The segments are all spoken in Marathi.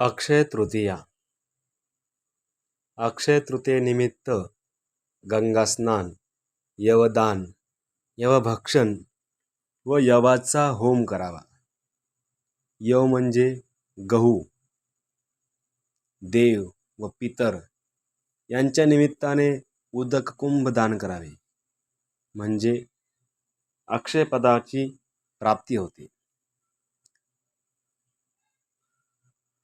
अक्षय तृतीया. अक्षय तृतीयेनिमित्त गंगास्नान यवदान यवभक्षण व यवाचा होम करावा. यव म्हणजे गहू. देव व पितर यांच्या निमित्ताने उदक कुंभ दान करावे. म्हणजे अक्षयपदाची प्राप्ती होते.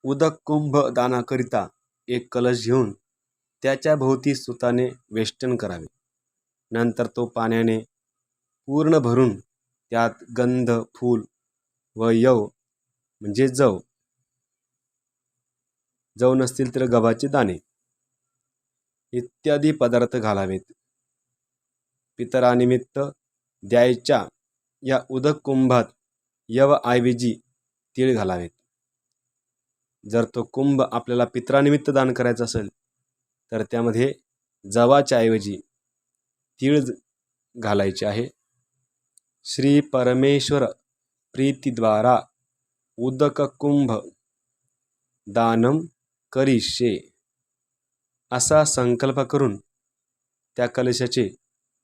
उदक कुंभ दानाकरिता एक कलश घेऊन त्याच्या भोवती सुताने वेष्टन करावे. नंतर तो पाण्याने पूर्ण भरून त्यात गंध फूल व यव म्हणजे जव जव नसतील तर गव्हाचे दाणे इत्यादी पदार्थ घालावेत. पितरानिमित्त द्यायच्या या उदक कुंभात यव ऐवजी तीळ घालावेत. जर तो कुंभ आपल्याला पित्रानिमित्त दान करायचा असेल तर त्यामध्ये जवाच्या ऐवजी तीळ घालायचे आहे. श्री परमेश्वर प्रीतीद्वारा उदक कुंभ दानम करिष्ये असा संकल्प करून त्या कलशाचे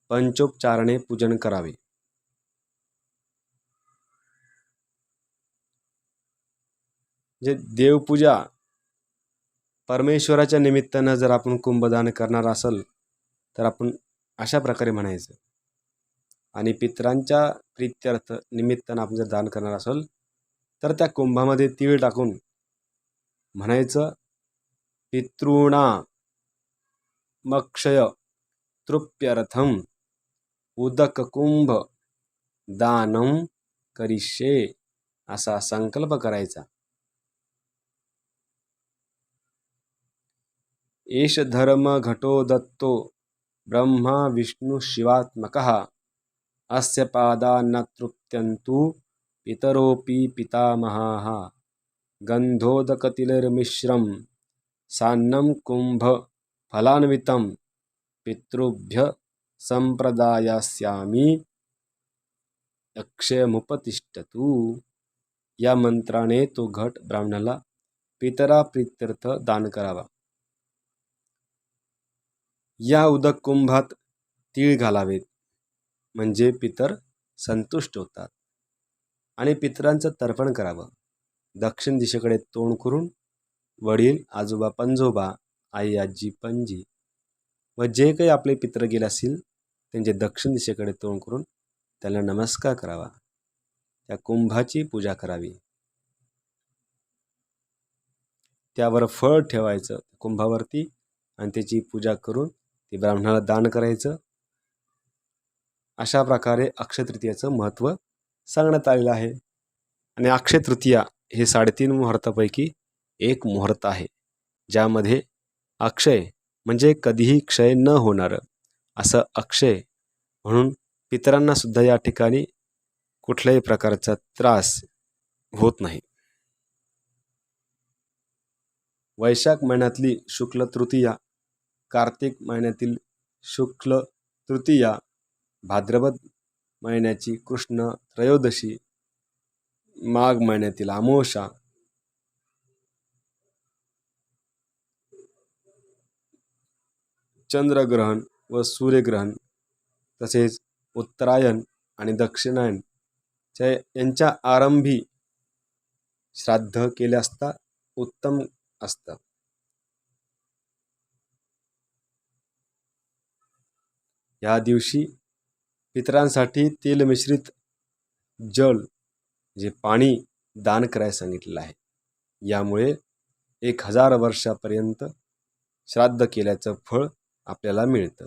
पंचोपचारणे पूजन करावे. जे देवपूजा परमेश्वराच्या निमित्तानं जर आपण कुंभदान करणार असेल तर आपण अशा प्रकारे म्हणायचं. आणि पितरांच्या प्रीत्यर्थ निमित्तानं आपण जर दान करणार असेल तर त्या कुंभामध्ये तीळ टाकून म्हणायचं पितृणा मक्षय तृप्यर्थम उदक कुंभ दानम करिष्ये असा संकल्प करायचा. एष धर्म घटो दत्तो ब्रह्मा विष्णू शिवात्मकः। अस्य पादान्न तृप्त्यन्तु पितरोऽपि पितामहाः। गन्धोदकतिलर्मिश्रं सान्नं कुम्भफलान्वितं पितृभ्य संप्रदायास्यामी अक्षयमुपतिष्ठतु या मंत्राने तो घट ब्राह्मणाला पितरा प्रित्यर्थ दान करावा। या उदक कुंभात तीळ घालावेत. म्हणजे पितर संतुष्ट होतात. आणि पितरांचं तर्पण करावं. दक्षिण दिशेकडे तोंड करून वडील आजोबा पंजोबा आई आजी पणजी व जे काही आपले पित्र गेले असतील त्यांचे दक्षिण दिशेकडे तोंड करून त्याला नमस्कार करावा. त्या कुंभाची पूजा करावी. त्यावर फळ ठेवायचं कुंभावरती आणि त्याची पूजा करून ते ब्राह्मणाला दान करायचं. अशा प्रकारे अक्षयतृतीयाचं महत्त्व सांगण्यात आलेलं आहे. आणि अक्षय तृतीया हे साडेतीन मुहूर्तापैकी एक मुहूर्त आहे. ज्यामध्ये अक्षय म्हणजे कधीही क्षय न होणारं असं अक्षय म्हणून पितरांनासुद्धा या ठिकाणी कुठल्याही प्रकारचा त्रास होत नाही. वैशाख महिन्यातली शुक्ल तृतीया कार्तिक महिन्यातील शुक्ल तृतीया भाद्रपद महिन्याची कृष्ण त्रयोदशी माघ महिन्यातील आमोषा चंद्रग्रहण व सूर्यग्रहण तसेच उत्तरायण आणि दक्षिणायन यांच्या आरंभी श्राद्ध केले असता उत्तम असतं ह्या दिवशी पितरांसाठी तेल मिश्रित जल जे पाणी दान करायला सांगितलेलं आहे यामुळे एक हजार वर्षापर्यंत श्राद्ध केल्याचं फळ आपल्याला मिळतं.